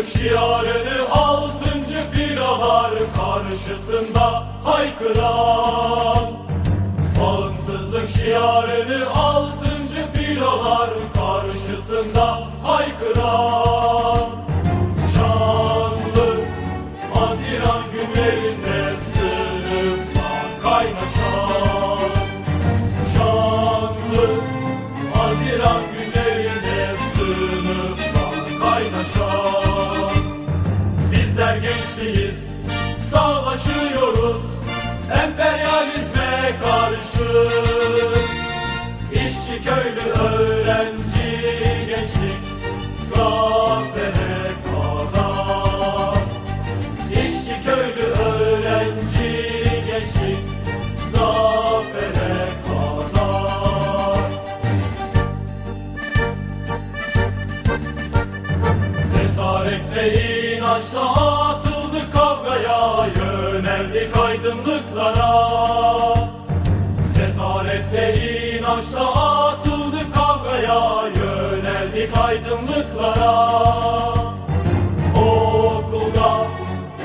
Bağımsızlık şiarını altıncı filolar karşısında haykıran. Bağımsızlık şiarını altıncı filolar karşısında haykıran. Şanlı Haziran günlerinde sınıflar kaynaşan Gençliyiz, savaşıyoruz. Emperyalizme karşı. İşçi, köylü, öğrenci, gençlik. Zafere kadar İşçi, köylü, öğrenci, gençlik. Zafere kadar Cesaretle inançla atıldık aydınlıklara Cesaretle inançla atıldık kavgaya Yöneldik aydınlıklara Okulda,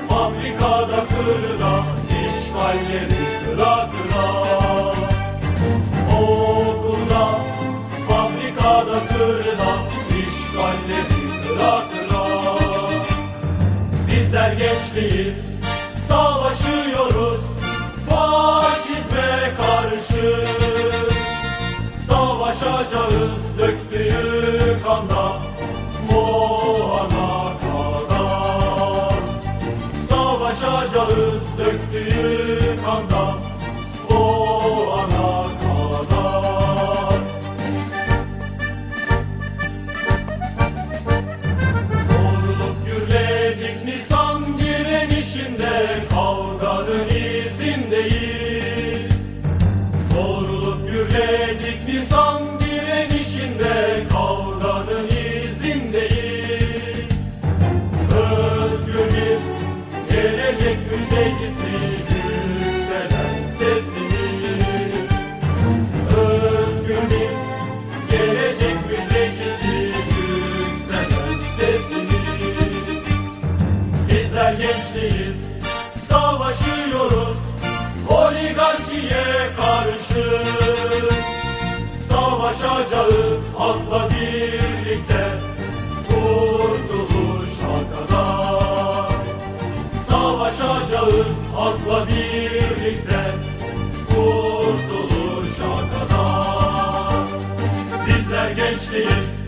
fabrikada, kırda işgalleri kıra kıra Okulda, fabrikada, kırda işgalleri kıra kıra Bizler gençliyiz, döktüğü Bizler gençliyiz, savaşıyoruz oligarşiye karşı. Savaşacağız halkla birlikte kurtuluşa kadar. Savaşacağız halkla birlikte kurtuluşa kadar. Bizler gençliyiz,